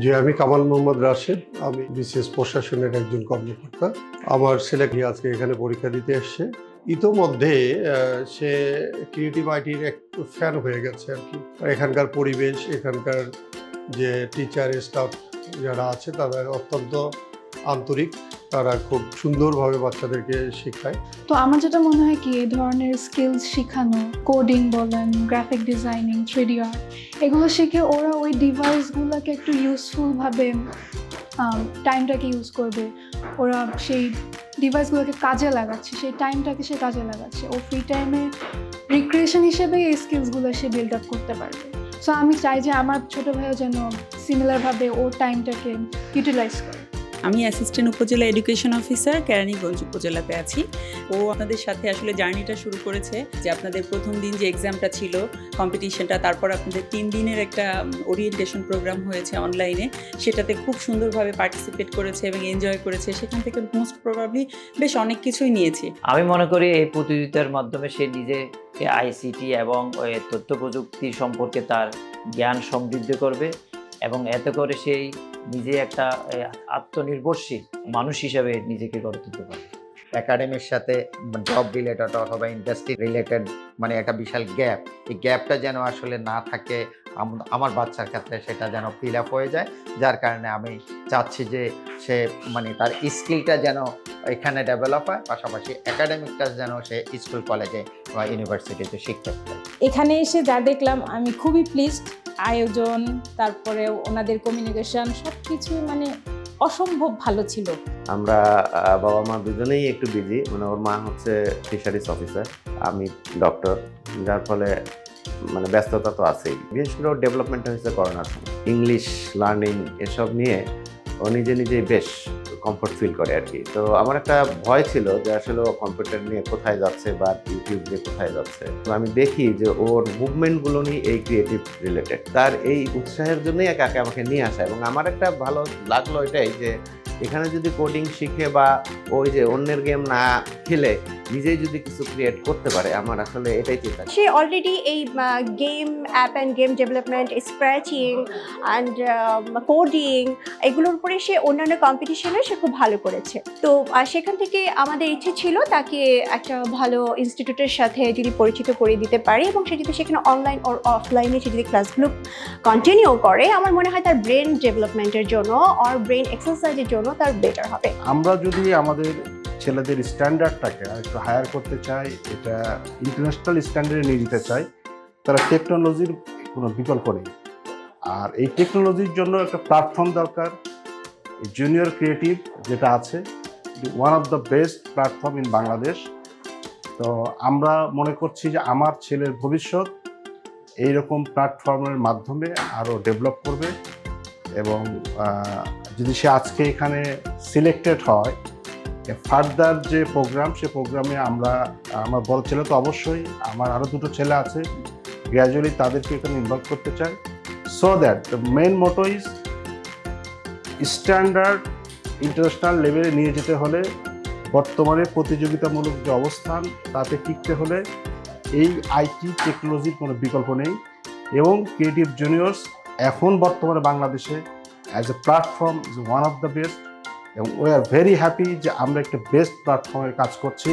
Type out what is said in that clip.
জি আমি কামাল মোহাম্মদ রাশেদ, আমি বিশেষ প্রশাসনের একজন কর্মকর্তা। আমার ছেলে কি আজকে এখানে পরীক্ষা দিতে এসছে। ইতোমধ্যে সে ক্রিয়েটিভ আইটির এক ফ্যান হয়ে গেছে আর কি। এখানকার পরিবেশ, এখানকার যে টিচার স্টাফ যারা আছে তারা অত্যন্ত আন্তরিক। তারা খুব সুন্দরভাবে বাচ্চাদেরকে শেখায়। তো আমার যেটা মনে হয় কি, এই ধরনের স্কিলস শেখানো কোডিং বলেন গ্রাফিক ডিজাইনিং থ্রিডি আর্ট এগুলো শিখে ওরা ওই ডিভাইসগুলোকে একটু ইউজফুলভাবে টাইমটাকে ইউজ করবে। ওরা সেই ডিভাইসগুলোকে কাজে লাগাচ্ছে, সেই টাইমটাকে সে কাজে লাগাচ্ছে। ও ফ্রি টাইমে রিক্রিয়েশন হিসেবে এই স্কিলসগুলো সে বিল্ড আপ করতে পারবে। সো আমি চাই যে আমার ছোটো ভাইও যেন সিমিলারভাবে ওর টাইমটাকে ইউটিলাইজ করে। আমি অ্যাসিস্ট্যান্ট উপজেলা এডুকেশন অফিসার কেরানীগঞ্জ উপজেলাতে আছি। ও আপনাদের সাথে আসলে জার্নিটা শুরু করেছে যে আপনাদের প্রথম দিন যে এক্সামটা ছিল কম্পিটিশনটা তারপর আপনাদের তিন দিনের একটা ওরিয়েন্টেশন প্রোগ্রাম হয়েছে অনলাইনে সেটাতে খুব সুন্দরভাবে পার্টিসিপেট করেছে এবং এনজয় করেছে। সেখান থেকে মোস্ট প্রবাবলি বেশ অনেক কিছুই নিয়েছে। আমি মনে করি এই প্রতিযোগিতার মাধ্যমে সে নিজে আইসিটি এবং তথ্য প্রযুক্তি সম্পর্কে তার জ্ঞান সমৃদ্ধ করবে। এবং এতে করে সেই নিজে একটা আত্মনির্ভরশীল মানুষ হিসাবে নিজেকে গড়ে তুলতে পারবে একাডেমির সাথে জব রিলেটেড অথবা ইন্ডাস্ট্রি রিলেটেড মানে একটা বিশাল গ্যাপ এই গ্যাপটা যেন আসলে না থাকে আম- আমার বাচ্চার ক্ষেত্রে সেটা যেন ফিল আপ হয়ে যায়। যার কারণে আমি চাচ্ছি যে সে মানে তার স্কিলটা যেন এখানে ডেভেলপ হয়। পাশাপাশি একাডেমিকটা যেন সে স্কুল কলেজে বা ইউনিভার্সিটিতে শিখতে পারে। এখানে এসে যা দেখলাম, আমি খুবই প্লিজড আয়োজন, তারপরে ওনাদের কমিউনিকেশন সব কিছু মানে অসম্ভব ভালো ছিল। আমরা বাবা মা দুজনেই একটু বিজি মানে ওর মা হচ্ছে ফিশারিজ অফিসার আমি ডক্টর যার ফলে মানে ব্যস্ততা তো আছেই। বিশেষ করে ডেভেলপমেন্ট হয়েছে করোনার সময়। ইংলিশ লার্নিং এসব নিয়ে ও নিজে নিজেই বেশ কমফোর্ট ফিল করে আর কি। তো আমার একটা ভয় ছিল যে আসলে ও কম্পিউটার নিয়ে কোথায় যাচ্ছে বা ইউটিউব নিয়ে কোথায় যাচ্ছে। তো আমি দেখি যে ওর মুভমেন্টগুলো নিয়ে এই ক্রিয়েটিভ রিলেটেড তার এই উৎসাহের জন্যই একে আমাকে নিয়ে আসা এবং আমার একটা ভালো লাগল এটাই যে এখানে যদি কোডিং শিখে বা ওই যে অন্যের গেম না খেলে নিজেই যদি কিছু ক্রিয়েট করতে পারে আমার আসলে এটাই চিন্তা। সে অলরেডি এই game app and game development scratching and coding এগুলোর উপরে সে অন্যান্য কম্পিটিশনে সে খুব ভালো করেছে। তো সেখান থেকে আমাদের ইচ্ছে ছিল তাকে একটা ভালো ইনস্টিটিউটের সাথে যদি পরিচিত করে দিতে পারি এবং সে যদি সেখানে অনলাইন ওর অফলাইনে সে যদি ক্লাসগুলো কন্টিনিউ করে আমার মনে হয় তার ব্রেন ডেভেলপমেন্টের জন্য আর ব্রেন এক্সারসাইজের জন্য তার বেটার হবে। আমরা যদি আমাদের ছেলেদের স্ট্যান্ডার্ডটাকে একটু হায়ার করতে চাই এটা ইন্টারন্যাশনাল স্ট্যান্ডার্ডে নিয়ে যেতে চাই তারা টেকনোলজির কোনো বিকল্প নেই। আর এই টেকনোলজির জন্য একটা প্ল্যাটফর্ম দরকার জুনিয়র ক্রিয়েটিভ যেটা আছে one of the best platform in Bangladesh তো আমরা মনে করছি যে আমার ছেলের ভবিষ্যৎ এইরকম প্ল্যাটফর্মের মাধ্যমে আরও ডেভেলপ করবে এবং যদি সে আজকে এখানে সিলেক্টেড হয় ফার্দার যে প্রোগ্রাম, সে প্রোগ্রামে আমরা, আমার বড় ছেলে তো অবশ্যই, আমার আরও দুটো ছেলে আছে গ্র্যাজুয়ালি তাদেরকে এখানে ইনভলভ করতে চাই। So that the main motto is standard international লেভেলে নিয়ে যেতে হলে বর্তমানে প্রতিযোগিতামূলক যে অবস্থান, তাতে টিকতে হলে এই আইটি টেকনোলজির কোনো বিকল্প নেই এবং ক্রিয়েটিভ জুনিয়র্স এখন বর্তমানে বাংলাদেশে as a platform is one of the best এবং উই আর ভেরি হ্যাপি যে আমরা একটা বেস্ট প্ল্যাটফর্মে কাজ করছি।